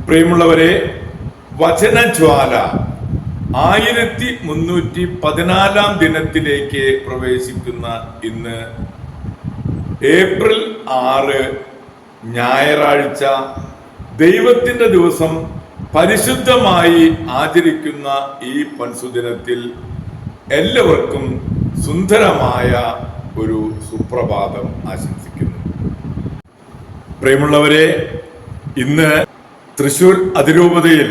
പ്രിയമുള്ളവരെ വചനജ്വാല ആയിരത്തി മുന്നൂറ്റി പതിനാലാം ദിനത്തിലേക്ക് പ്രവേശിക്കുന്ന ഇന്ന് ഏപ്രിൽ ആറ് ഞായറാഴ്ച ദൈവത്തിന്റെ ദിവസം പരിശുദ്ധമായി ആചരിക്കുന്ന ഈ പൻസുദിനത്തിൽ എല്ലാവർക്കും സുന്ദരമായ ഒരു സുപ്രഭാതം ആശംസിക്കുന്നു. പ്രിയമുള്ളവരെ ഇന്ന് തൃശൂർ അതിരൂപതയിൽ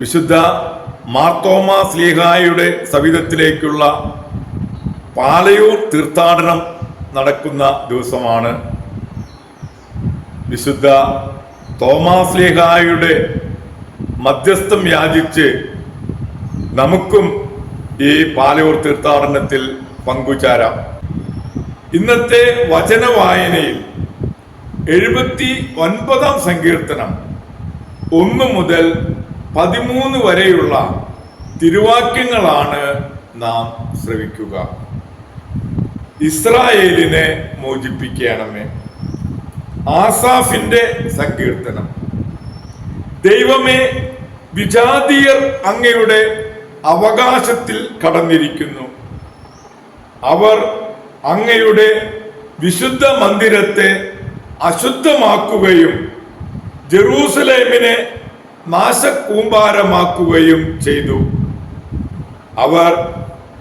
വിശുദ്ധ മാർത്തോമ സ്ലീഹായുടെ സവിധത്തിലേക്കുള്ള പാലയൂർ തീർത്ഥാടനം നടക്കുന്ന ദിവസമാണ് വിശുദ്ധ തോമാസ് തോമാസ്ലിഹായുടെ മധ്യസ്ഥം യാചിച്ച് നമുക്കും ഈ പാലയൂർ തീർത്ഥാടനത്തിൽ പങ്കുചാരാം. ഇന്നത്തെ വചന വായനയിൽ എഴുപത്തി ഒൻപതാം സങ്കീർത്തനം ഒന്ന് മുതൽ പതിമൂന്ന് വരെയുള്ള തിരുവാക്യങ്ങളാണ് നാം ശ്രവിക്കുക. ഇസ്രായേലിനെ മോചിപ്പിക്കണമേ. ആസാഫിന്റെ സങ്കീർത്തനം. ദൈവമേ വിജാതീയർ അങ്ങയുടെ അവകാശത്തിൽ കടന്നിരിക്കുന്നു. അവർ അങ്ങയുടെ വിശുദ്ധ മന്ദിരത്തെ അശുദ്ധമാക്കുകയും ജെറൂസലേമിനെ നാശക്കൂമ്പാരമാക്കുകയും ചെയ്തു. അവർ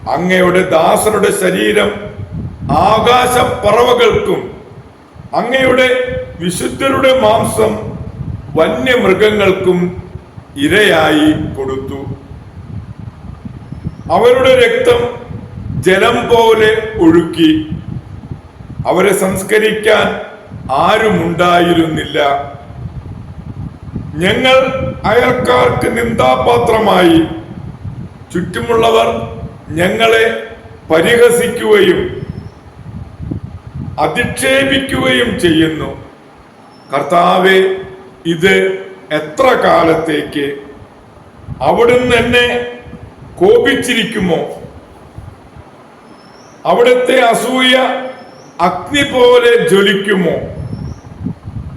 അങ്ങയുടെ ദാസരുടെ ശരീരം ആകാശ പറവകൾക്കും അങ്ങയുടെ വിശുദ്ധരുടെ മാംസം വന്യമൃഗങ്ങൾക്കും ഇരയായി കൊടുത്തു. അവരുടെ രക്തം ജലം പോലെ ഒഴുക്കി. അവരെ സംസ്കരിക്കാൻ ആരുമുണ്ടായിരുന്നില്ല. ഞങ്ങൾ അയൽക്കാർക്ക് നിന്ദാപാത്രമായി ചുറ്റുമുള്ളവർ ഞങ്ങളെ പരിഹസിക്കുകയും അധിക്ഷേപിക്കുകയും ചെയ്യുന്നു. കർത്താവെ ഇത് എത്ര കാലത്തേക്ക് അവിടുന്ന് എന്നെ കോപിച്ചിരിക്കുമോ? അവിടുത്തെ അസൂയ അഗ്നി പോലെ ജ്വലിക്കുമോ?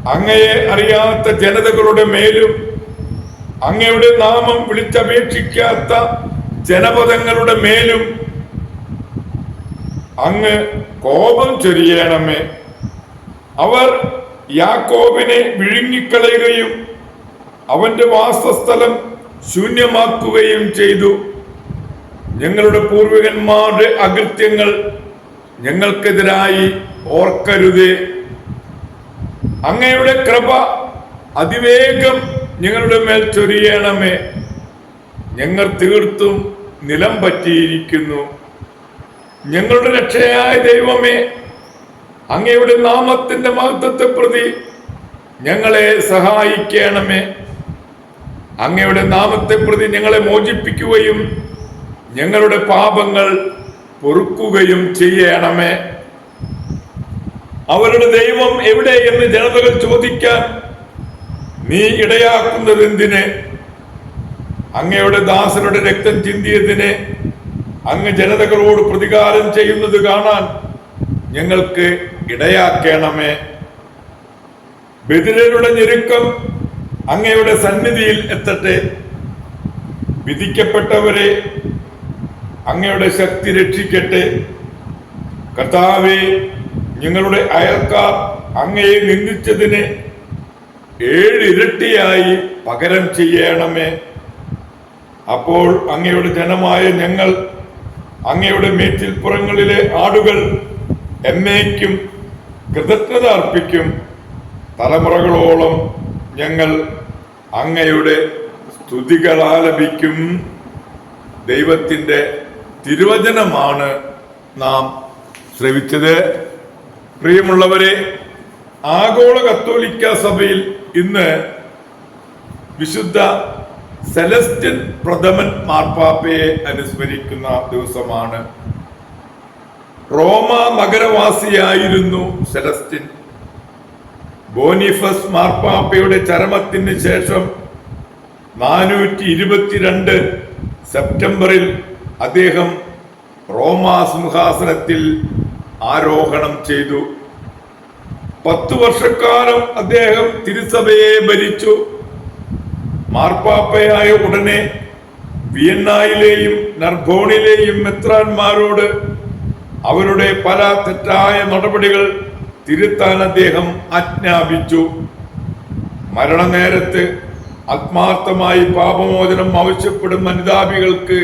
അങ്ങയെ അറിയാത്ത ജനതകളുടെ മേലും അങ്ങയുടെ നാമം വിളിച്ചപേക്ഷിക്കാത്ത ജനപദങ്ങളുടെ മേലും അങ്ങ് കോപം ചൊരിയണമേ. അവർ യാക്കോബിനെ വിഴുങ്ങിക്കളയുകയും അവന്റെ വാസസ്ഥലം ശൂന്യമാക്കുകയും ചെയ്തു. ഞങ്ങളുടെ പൂർവികന്മാരുടെ അകൃത്യങ്ങൾ ഞങ്ങൾക്കെതിരായി ഓർക്കരുതേ. അങ്ങയുടെ കൃപ അതിവേഗം ഞങ്ങളുടെ മേൽ ചൊരിയണമേ. ഞങ്ങൾ തീർത്തും നിലം പറ്റിയിരിക്കുന്നു. ഞങ്ങളുടെ രക്ഷയായ ദൈവമേ അങ്ങയുടെ നാമത്തിന്റെ മഹത്വത്തെ പ്രതി ഞങ്ങളെ സഹായിക്കണമേ. അങ്ങയുടെ നാമത്തെ പ്രതി ഞങ്ങളെ മോചിപ്പിക്കുകയും ഞങ്ങളുടെ പാപങ്ങൾ പൊറുക്കുകയും ചെയ്യണമേ. അവരുടെ ദൈവം എവിടെ എന്ന് ജനതകൾ ചോദിക്കാൻ നീ ഇടയാക്കുന്നത് എന്തിന് അങ്ങയുടെ ദാസരുടെ രക്തം ചിന്തിയതിനെ അങ്ങ് ജനതകളോട് പ്രതികാരം ചെയ്യുന്നത് കാണാൻ ഞങ്ങൾക്ക് ഇടയാക്കണമേ. ബദിരരുടെ ഞെരുക്കം അങ്ങയുടെ സന്നിധിയിൽ എത്തട്ടെ. വിധിക്കപ്പെട്ടവരെ അങ്ങയുടെ ശക്തി രക്ഷിക്കട്ടെ. കർത്താവെ ഞങ്ങളുടെ അയൽക്കാർ അങ്ങയെ നിന്ദിച്ചതിന് ഏഴിരട്ടിയായി പകരം ചെയ്യണമേ. അപ്പോൾ അങ്ങയുടെ ജനമായ ഞങ്ങൾ അങ്ങയുടെ മേച്ചിൽപ്പുറങ്ങളിലെ ആടുകൾ എന്നേക്കും കൃതജ്ഞത അർപ്പിക്കും. തലമുറകളോളം ഞങ്ങൾ അങ്ങയുടെ സ്തുതികൾ ആലപിക്കും. ദൈവത്തിന്റെ തിരുവചനമാണ് നാം ശ്രവിച്ചത്. പ്രിയമുള്ളവരെ ആഗോള കത്തോലിക്ക സഭയിൽ ഇന്ന് വിശുദ്ധ സെലസ്റ്റിൻ പ്രഥമൻ മാർപ്പാപ്പയെ അനുസ്മരിക്കുന്ന ദിവസമാണ്. റോമ നഗരവാസിയായിരുന്നു സെലസ്റ്റിൻ ബോനിഫസ് മാർപ്പാപ്പയുടെ ചരമത്തിന് ശേഷം നാനൂറ്റി ഇരുപത്തിരണ്ട് സെപ്റ്റംബറിൽ അദ്ദേഹം റോമാ സിംഹാസനത്തിൽ ആരോഹണം ചെയ്തു. പത്തു വർഷക്കാലം അദ്ദേഹം തിരുസഭയെ ഭരിച്ചു. മാർപ്പാപ്പയായ ഉടനെ വിയന്നായിലെയും നർഭോണിലെയും മെത്രാന്മാരോട് അവരുടെ പല തെറ്റായ നടപടികൾ തിരുത്താൻ അദ്ദേഹം ആജ്ഞാപിച്ചു. മരണനേരത്ത് ആത്മാർത്ഥമായി പാപമോചനം ആവശ്യപ്പെടും അനുതാപികൾക്ക്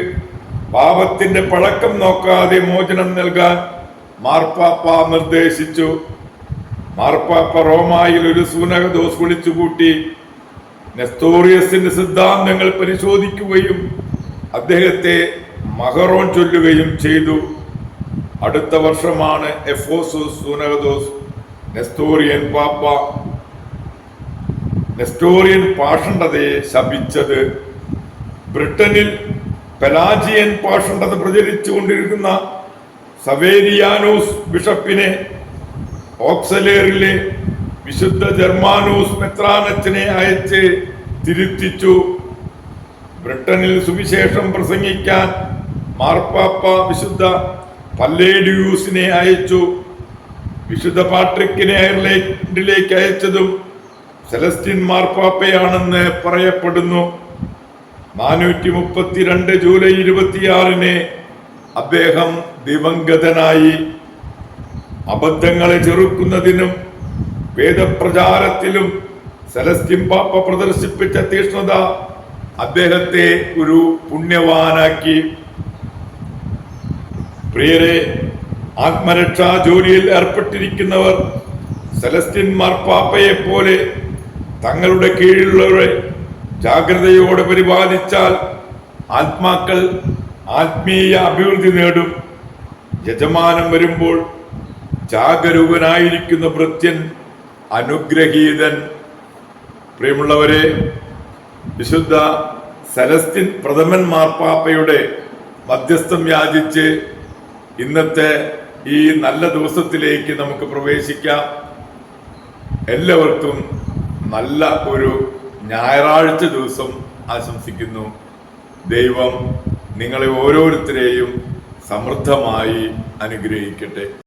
പാപത്തിന്റെ പഴക്കം നോക്കാതെ മോചനം നൽകാൻ മാർപ്പാപ്പ നിർദ്ദേശിച്ചു. മാർപ്പാപ്പ റോമായിൽ ഒരു സൂനകദോസ് വിളിച്ചുകൂട്ടി. നെസ്തോറിയസിന്റെ സിദ്ധാന്തങ്ങൾ പരിശോധിക്കുകയും അദ്ദേഹത്തെ മഹറോൺ ചൊല്ലുകയും ചെയ്തു. അടുത്ത വർഷമാണ് എഫോസോസ് സൂനകദോസ് നെസ്തോറിയൻ പാപ്പ. നെസ്റ്റോറിയൻ പാഷണ്ഡതയെ ശപിച്ചത് ബ്രിട്ടനിൽ പെലാജിയൻ പാഷണ്ഡത പ്രചരിച്ചുകൊണ്ടിരിക്കുന്ന സവേരിയാനോസ് ബിഷപ്പിനെ ഓക്സലേറിലെ വിശുദ്ധ ജർമാനോസ് മെത്രാനച്ചനെ അയച്ച് തിരുത്തിച്ചു. ബ്രിട്ടനിൽ സുവിശേഷം പ്രസംഗിക്കാൻ മാർപ്പാപ്പ വിശുദ്ധ പല്ലേഡിയൂസിനെ അയച്ചു. വിശുദ്ധ പാട്രിക്കിനെ അയർലൻഡിലേക്ക് അയച്ചതും സെലസ്റ്റിൻ മാർപ്പാപ്പയാണെന്ന് പറയപ്പെടുന്നു. നാനൂറ്റി മുപ്പത്തിരണ്ട് ജൂലൈ ഇരുപത്തിയാറിന് അദ്ദേഹം ദിവംഗതനായി അബദ്ധങ്ങളെ ചെറുക്കുന്നതിനും വേദപ്രചാരത്തിലും സലസ്റ്റിം പാപ്പ പ്രദർശിപ്പിച്ച തീഷ്ണത അദ്ദേഹത്തെ ഒരു പുണ്യവാനാക്കി. പ്രിയരെ ആത്മരക്ഷാ ജോലിയിൽ ഏർപ്പെട്ടിരിക്കുന്നവർ സെലസ്റ്റിൻ മാർപ്പാപ്പയെ പോലെ തങ്ങളുടെ കീഴിലുള്ളവരെ ജാഗ്രതയോടെ പരിപാലിച്ചാൽ ആത്മാക്കൾ ആത്മീയ അഭിവൃദ്ധി നേടും. യജമാനം വരുമ്പോൾ ജാഗരൂകനായിരിക്കുന്ന ഭൃത്യൻ അനുഗ്രഹീതൻ. പ്രിയമുള്ളവരെ വിശുദ്ധ സെലസ്റ്റിൻ പ്രഥമൻ മാർപ്പാപ്പയുടെ മധ്യസ്ഥം യാചിച്ച് ഇന്നത്തെ ഈ നല്ല ദിവസത്തിലേക്ക് നമുക്ക് പ്രവേശിക്കാം. എല്ലാവർക്കും നല്ല ഒരു ഞായറാഴ്ച ദിവസം ആശംസിക്കുന്നു. ദൈവം നിങ്ങളെ ഓരോരുത്തരെയും സമൃദ്ധമായി അനുഗ്രഹിക്കട്ടെ.